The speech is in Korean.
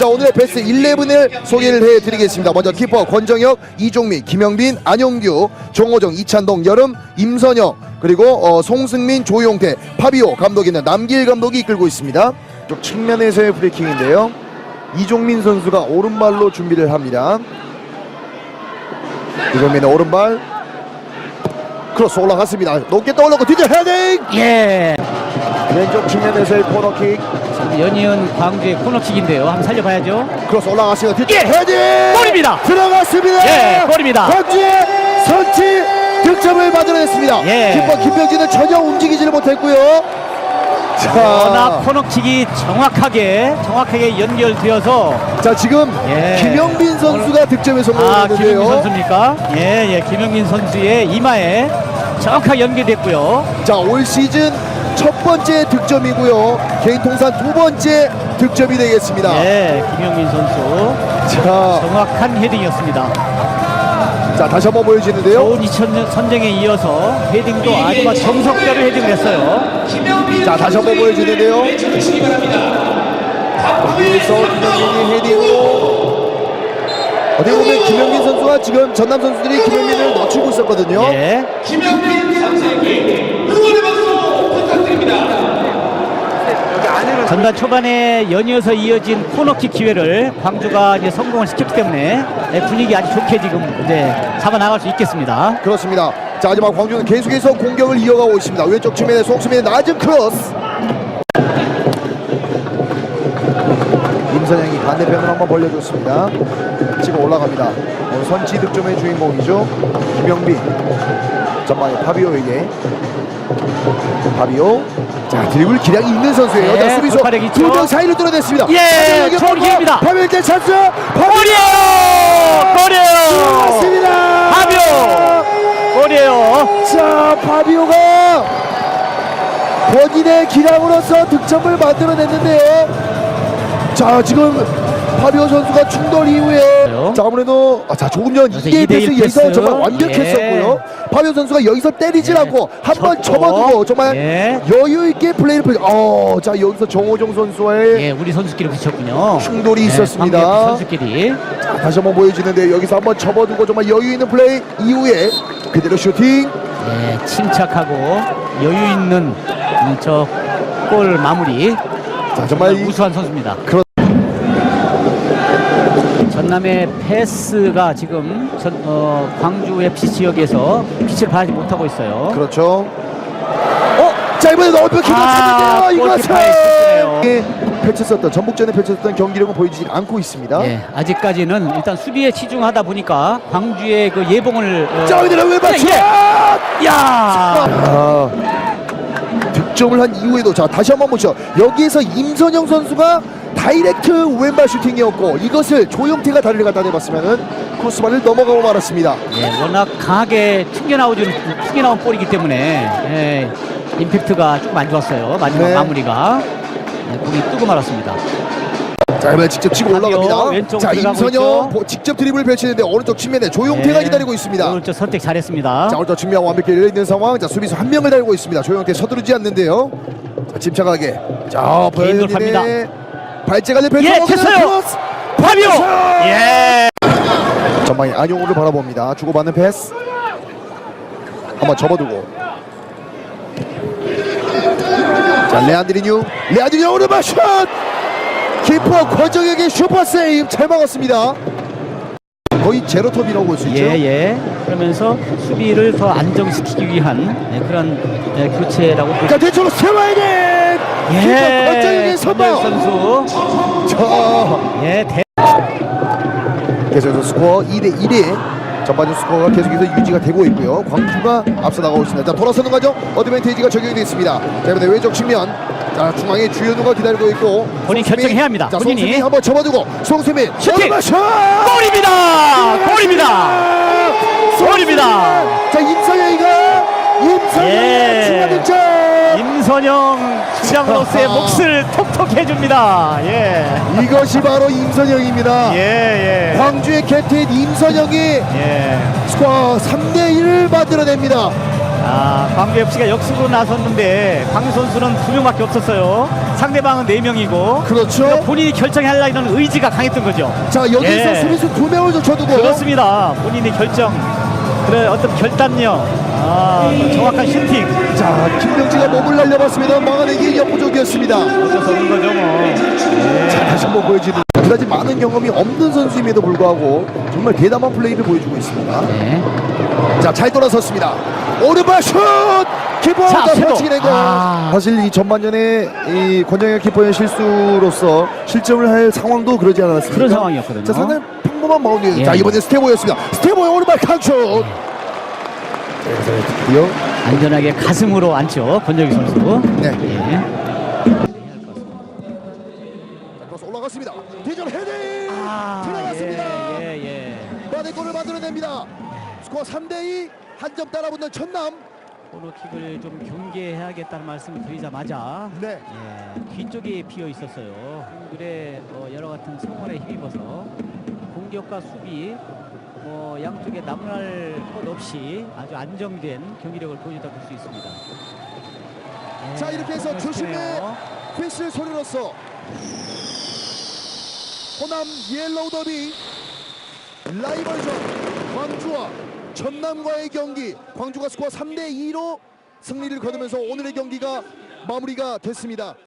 자 오늘의 베스트 11을 소개를 해드리겠습니다. 먼저 키퍼 권정혁, 이종민, 김영빈, 안용규, 정호정, 이찬동, 여름, 임선영 그리고 어, 송승민, 조용태, 파비오 감독이 있는 남길 감독이 이끌고 있습니다. 쪽 측면에서의 브레이킹인데요. 이종민 선수가 오른발로 준비를 합니다. 이종민의 오른발 크로스 올라갔습니다. 높게 떠올랐고 뒤져 헤딩 예. 왼쪽 측면에서의 코너킥 연이은 광주의 코너킥인데요. 한번 살려봐야죠. 크로스 올라갔습니다. 뒤쪽 예! 헤딩 골입니다. 들어갔습니다. 예, 골입니다. 광주의 선취 득점을 만들어냈습니다. 예. 키퍼 김병진은 전혀 움직이지를 못했고요. 워낙 자, 코너킥이 정확하게 정확하게 연결되어서 자 지금 예. 김영빈 선수가 득점에 아 성공했는데요. 김영민 선수입니까? 예, 예, 김영민 선수의 이마에 정확하게 연결됐고요. 자, 올 시즌 첫 번째 득점이고요. 개인 통산 두 번째 득점이 되겠습니다. 예, 김영민 선수 자, 정확한 헤딩이었습니다. 자 다시 한번 보여지는데요. 좋은 2000년 선쟁에 이어서 헤딩도 아주 막 정석대로 헤딩을 했어요. 자 다시 한번 보여주는데요. 여기서 김영민이 헤딩으로 어떻게 보면 김영민 선수와 지금 전남 선수들이 김영민을 놓치고 있었거든요. 예. 전반 초반에 연이어서 이어진 코너킥 기회를 광주가 이제 성공을 시켰기 때문에 예, 분위기 아주 좋게 지금 이제 잡아 나갈 수 있겠습니다. 그렇습니다. 자 하지만 광주는 계속해서 공격을 이어가고 있습니다. 왼쪽 측면에 송수민의 낮은 크로스. 임선영이 반대편으로 한번 벌려줬습니다. 치고 올라갑니다. 선취 득점의 주인공이죠. 김영빈. 전방에 파비오에게 파비오. 자 드리블 기량이 있는 선수예요. 네, 자 수비수 돌파력 있죠. 두명 사이를 뚫어냈습니다. 예, 좋은 골! 기회입니다. 파비오에게 찬스. 골이에요! 골이에요! 맞습니다. 파비오! 골이에요! 자 파비오가 본인의 기량으로서 득점을 만들어냈는데요. 자 지금 파비오 선수가 충돌 이후에? 자 아무래도 아, 자 조금 전 그래서 2대1 2대1 패스 여기서 패스. 정말 완벽했었고요. 파비오 선수가 여기서 때리질 예. 않고 한 번 쳤고. 접어두고 정말 예. 여유 있게 플레이를 펼. 어자 여기서 정호정 선수와의 예, 우리 선수끼리 붙였군요. 충돌이 예, 있었습니다. 선수끼리. 자, 다시 한번 보여지는데 여기서 한번 접어두고 정말 여유 있는 플레이 이후에 그대로 슈팅. 예, 침착하고 여유 있는 음, 저골 마무리. 자 정말 이- 우수한 선수입니다. 그렇- 전남의 패스가 지금 전, 어, 광주 FC 지역에서 빛을 발하지 못하고 있어요. 그렇죠. 어? 자 이번에 넓은 키가 아, 찼는데요. 골키퍼의 실수네요. 이것은 펼쳤었던 전북전에 펼쳤었던 경기력은 보여주지 않고 있습니다. 예, 아직까지는 일단 수비에 치중하다 보니까 광주의 그 예봉을 어, 자왜 맞춰? 예, 야! 아, 득점을 한 이후에도 자 다시 한번 보죠. 여기에서 임선영 선수가 다이렉트 왼발 슈팅이었고 이것을 조영태가 다리를 갖다 대봤으면은 크로스바를 넘어가고 말았습니다. 예, 워낙 강하게 튕겨나오지 튕겨나온 볼이기 때문에 예, 임팩트가 조금 안 좋았어요. 마지막 네. 마무리가 예, 공이 뜨고 말았습니다. 자 이번에 직접 치고 올라갑니다. 왼쪽으로 자 들어가고 임선영 있죠. 보- 직접 드리블을 펼치는데 오른쪽 측면에 조용태가 예, 기다리고 있습니다. 오늘 저 선택 잘했습니다. 자 오른쪽 측면 완벽히 열려 있는 상황. 자 수비수 한 명을 달고 있습니다. 조용태 서두르지 않는데요. 자 침착하게. 자 개인. 돌파입니다. 발재가 내 예, 됐어요. 파비오! 예. 전방에 안용우를 바라봅니다. 주고받는 패스. 한번 접어두고. 자 레안드리뉴. 레안드리뉴 오른발 슛. 키퍼 권정혁의 슈퍼 세이브 잘 막았습니다. 거의 제로톱이라고 볼 수 있죠. 예, 예. 그러면서 수비를 더 안정시키기 위한 예, 그런 예, 교체라고 볼자 대처로 세워야 돼. 키퍼 권정혁의 선방. 권정혁 선수. 자. 예, 대... 계속해서 스코어 2대 1이 전반전 스코어가 계속해서 유지가 되고 있고요. 광주가 앞서 나가고 있습니다. 자 돌아서는 과정 어드밴테이지가 적용이 되어 있습니다. 자 이번에 왼쪽 측면 자 중앙에 주현우가 기다리고 있고 본인 송수민. 결정해야 합니다. 자 본인이. 송수민 한번 접어두고 송수민 슈팅! 골입니다! 골입니다! 골입니다! 자 임성영이가 임성영의 예. 중간 득점 임선영 주장으로서의 자. 몫을 톡톡 해줍니다. 예. 이것이 바로 임선영입니다. 예, 예. 광주의 캡틴 임선영이 예. 스코어 3대 1을 만들어냅니다. 아, 광주 FC가 역습으로 나섰는데 광주 선수는 두 명밖에 없었어요. 상대방은 네 명이고 그렇죠. 본인이 결정하려 이런 의지가 강했던 거죠. 자 여기서 예. 수비수 두 명을 젖혀두고 그렇습니다. 본인의 결정, 그래 어떤 결단력, 아, 또 정확한 슈팅. 자 김명지가 몸을 날려봤습니다. 막아내기 역부족이었습니다. 어쩔 수 없는 거죠, 뭐. 자 다시 한번 보여주는 그다지 많은 경험이 없는 선수임에도 불구하고 정말 대담한 플레이를 보여주고 있습니다. 네. 자 잘 돌아섰습니다. 오른발 슛! 키퍼가 된 거. 아. 사실 이 전반전에 이 권정혁 키퍼의 실수로서 실점을 할 상황도 그러지 않았습니까? 그런 상황이었거든요. 자 상당히 평범한 마운드. 예. 자 이번에 스테보였습니다. 스테보의 오른발. 자, 여기서 듣고요. 안전하게 가슴으로 앉죠, 권정희 선수. 네. 예. 자, 크로스 올라갔습니다. 뒤전 헤딩 아, 들어갔습니다. 예, 예, 예. 마대골을 만들어냅니다. 스코어 3대2 한 점 따라붙는 천남. 코너킥을 좀 경계해야겠다는 말씀을 드리자마자 네. 예, 뒤쪽에 비어 있었어요. 한글의 어, 여러 같은 성원에 힘입어서 공격과 수비 뭐 양쪽에 나무랄 것 없이 아주 안정된 경기력을 보여줬다 볼 수 있습니다. 예, 자, 이렇게 해서. 좋네요. 휘슬 소리로서 호남 옐로우 더비 라이벌전 광주와 전남과의 경기 광주가 스코어 3대 2로 승리를 거두면서 오늘의 경기가 마무리가 됐습니다.